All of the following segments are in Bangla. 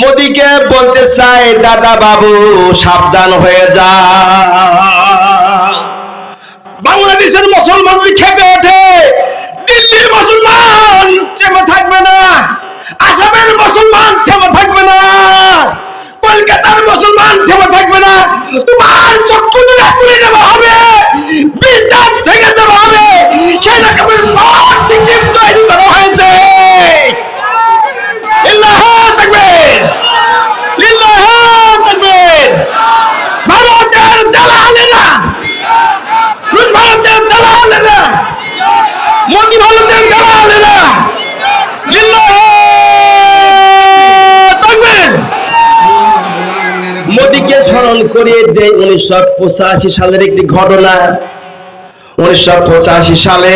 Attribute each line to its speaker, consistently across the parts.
Speaker 1: মোদিকে বলতে চাই, দাদা বাবু, সাবধান হয়ে যা। বাংলাদেশের মুসলমান যদি খেপে ওঠে, দিল্লির মুসলমান চেপে থাকবে না আসামের মুসলমান থেমে থাকবে না কলকাতার মুসলমান থেমে থাকবে না তোমার চক্ষু দুটা তুলে দেওয়া হবে বিদ্যাত ভেঙে দেওয়া হবে সেই রকমের লট টিকিট তৈরি করা হয়েছে লিল্লাহ তাকবীর লিল্লাহ তাকবীর ভারতের দালালেরা রুশ ভারতের দালালেরা মোদি ভারতের দালালেরা লিল্লাহ তাকবীর মোদিকে স্মরণ করিয়ে দেয় উনিশশো পঁচাশি সালের একটি ঘটনা। উনিশশো পঁচাশি সালে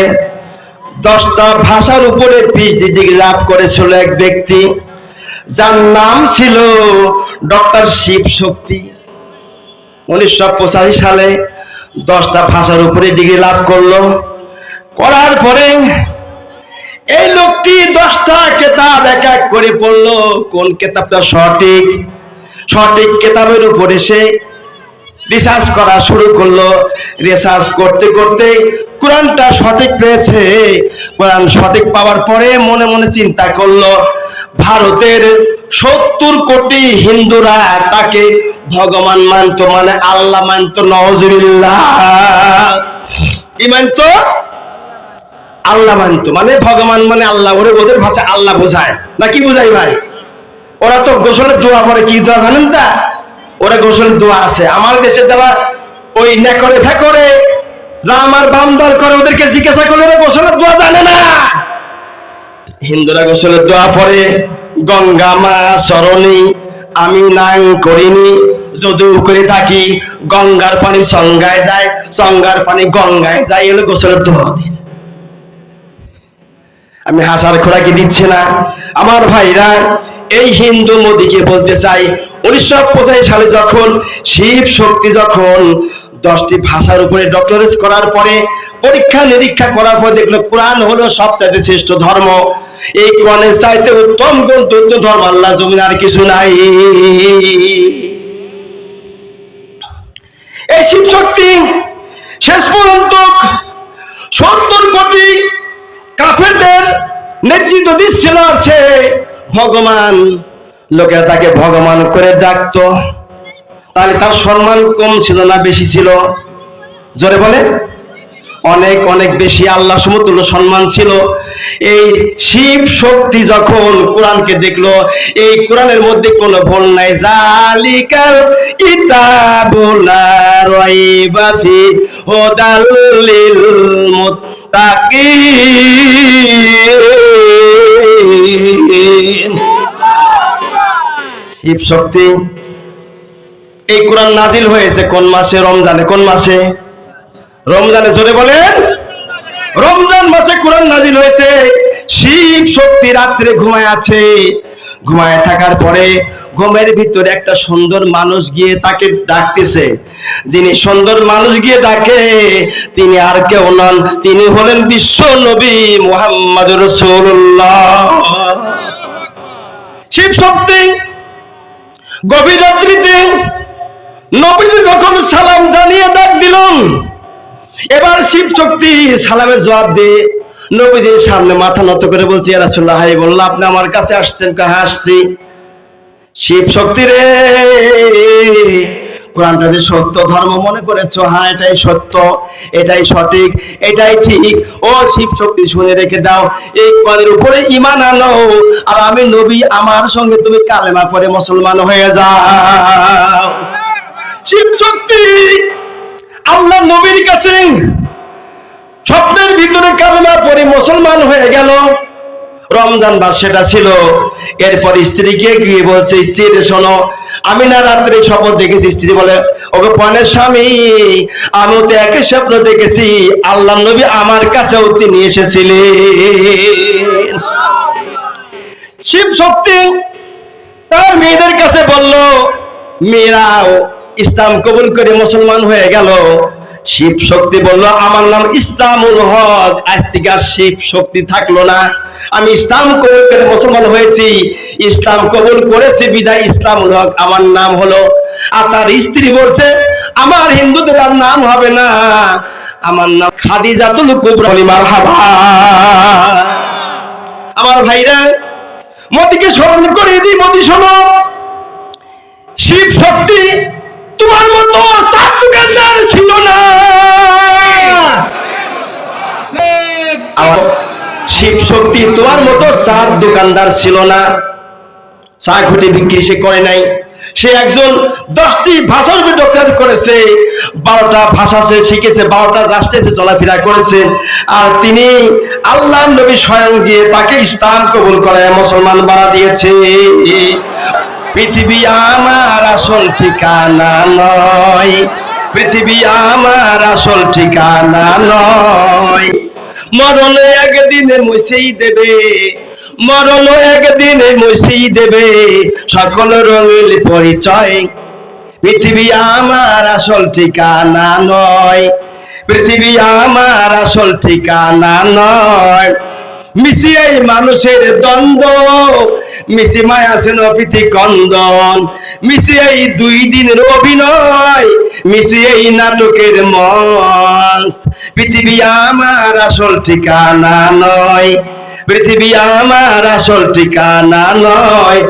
Speaker 1: দশটা ভাষার উপরে পিএইচডি ডিগ্রি লাভ করেছিল এক ব্যক্তি, যার নাম ছিল ডক্টর শিব শক্তি। উনিশশো পঁচাশি সালে দশটা ভাষার উপরে ডিগ্রি লাভ করল। করার পরে এই লোকটি দশটা কেতাব এক এক করে পড়ল, কোন কেতাবটা সঠিক? সঠিক কেতাবের উপরে সে রিসার্চ করা শুরু করল। রিসার্চ করতে করতে কোরআনটা সঠিক পেয়েছে। কোরআন সঠিক পাওয়ার পরে মনে মনে চিন্তা করল, ভারতের সত্তর কোটি হিন্দুরা তাকে ভগবান মানত মানে আল্লাহ মানত নজরুল্লাহ আল্লাহ মানত মানে ভগবান মানে আল্লাহ ওদের ভাষা আল্লাহ বোঝায়। না কি বোঝাই ভাই? ওরা তো গোসলের দোয়া পরে কি দোয়া জানেন তা? ওরা গোসলের দোয়া আছে। আমার দেশে যারা ওই নেকরে ফেকরে রাম আর বাম দল করে, ওদেরকে জিজ্ঞাসা করলে গোসলের দোয়া জানে না। হিন্দুরা গোসলের দোয়া পরে, গঙ্গা মা সরণি আমি নাই করিনি যদিও করে থাকি, গঙ্গার পানি সঙ্গায় যায়, সঙ্গার পানি গঙ্গায় যায়, এগুলো গোসলের দোয়া। আমি হাসার খোরাকি দিচ্ছি না। আমার ভাইরা এই হিন্দু মোদিকে বলতে চাই, উনিশশো পঁচাশি সালে যখন শিব শক্তি যখন দশটি ভাষার উপরে ডক্টরেট করার পরে, পরীক্ষা নিরীক্ষা করার পর দেখল কোরআন হলো সবচাইতে শ্রেষ্ঠ ধর্ম। এই কোরআনের চাইতে উত্তম গন্তব্য ধর্ম আল্লাহ জমিন আর কিছু নাই। এই শিব শক্তি শেষ পর্যন্ত সত্তর কোটি কাফেরদের নেতৃত্ব দিচ্ছিল আছে ভগবান। লোকেরা তাকে ভগবান করে ডাকত। তাহলে তার সম্মান কম ছিল না, বেশি ছিল? জোরে বলে অনেক অনেক বেশি আল্লাহ সমতুল্য সম্মান ছিল। এই শিব শক্তি যখন কোরআনকে দেখল, এই কোরআনের মধ্যে কোনো ভুল নাই। জালিকাল কিতাবুল লা রাইবা ফি হুদাল মুত্তাকিন। শিব শক্তি, এই কোরআন নাজিল হয়েছে কোন মাসে? রমজানে কোন মাসে? রমজানে জোরে বলেন। রমজান মাসে কোরআন নাজিল হয়েছে। শিব শক্তি রাত্রে ঘুমায় আছে। ঘুমায় থাকার পরে ঘুমের ভিতরে একটা সুন্দর মানুষ গিয়ে তাকে ডাকতেছে। যিনি সুন্দর মানুষ গিয়ে ডাকে, তিনি আর কেউ নন। তিনি হলেন বিশ্ব নবী মোহাম্মদ রসুল্লাহ শিব শক্তি গভীর রাত্রিতে নবীজি যখন সালাম জানিয়ে ডাক দিলেন এবার শিব শক্তি সালামের জবাব দিয়ে নবীজির সামনে মাথা নত করে বলছি রাসুল্লাহ হাই আপনি আমার কাছে আসছেন কাহা আসছি? শিব শক্তি রে, কোরআনটা যে সত্য ধর্ম মনে করেছ হ্যাঁ এটাই সত্য, এটাই সঠিক, এটাই ঠিক। ও শিব শক্তি, শুনে রেখে দাও, এই কোরআনের উপরে ইমান আনো, আর আমি নবী, আমার সঙ্গে তুমি কালেমা পরে মুসলমান হয়ে যাও। শিব শক্তি আল্লাহ নবীর কাছে স্বপ্নের ভিতরে কালেমা পরে মুসলমান হয়ে গেল। রমজান মাস সেটা ছিল। এরপর স্ত্রীকে গিয়ে বলছে, স্ত্রী, রে শোনো, আমি না রাত্রে স্বপ্ন দেখেছি। স্ত্রী বলে ওকে পনেরো স্বামী আমি তো একই স্বপ্ন দেখেছি। আল্লাহ নবী আমার কাছেও তিনি এসেছিলেন। শিব শক্তি তার মেয়েদের কাছে বলল, মেয়েরাও ইসলাম কবুল করে মুসলমান হয়ে গেল। শিব শক্তি বলল, আমার নাম ইসলামুল হক। আজ থেকে আর শিব শক্তি থাকল না। আমি ইসলাম কবুল করে মুসলমান হয়েছি। ইসলাম কবুল করেছি, বিদায় ইসলামুল হক। আমার নাম হলো আর তার স্ত্রী বলছে, আমার হিন্দুদের আর নাম হবে না। আমার নাম খাদিজাতুল কুবরা। মারহাবা। আমার ভাইরা, মতিকে স্মরণ করে দিই, মতি শোনো। শিব শক্তি শক্তি তোমার মতো চার দোকানদার ছিল না। চা ঘুটে বিক্রি সে করে নাই। সে একজন দশটি ভাষার উপর ডক্টরেট করেছে, বারোটা ভাষা সে শিখেছে, বারোটা রাষ্ট্রে সে চলাফেরা করেছে। আর তিনি আল্লাহ নবী স্বয়ং গিয়ে তাকে ইসলাম কবুল করায় মুসলমান বানা দিয়েছে। পৃথিবী আমার আসল ঠিকানা নয়। পৃথিবী আমার আসল ঠিকানা নয়। মরণ একদিনে মুছেই দেবে। মরণ একদিনে মুছেই দেবে। সকল রঙিল পরিচয়। পৃথিবী আমার আসল ঠিকানা নয়। পৃথিবী আমার আসল ঠিকানা নয়। মিশিয়ে মানুষের দ্বন্দ্ব। মিশি মায়া সেন প্রীতি কন্দন মিশিয়ে এই দুই দিনের অভিনয়। মিশিয়ে এই নাটকের মঞ্চ। পৃথিবী আমার আসল ঠিকানা নয়। পৃথিবী আমার আসল ঠিকানা নয়।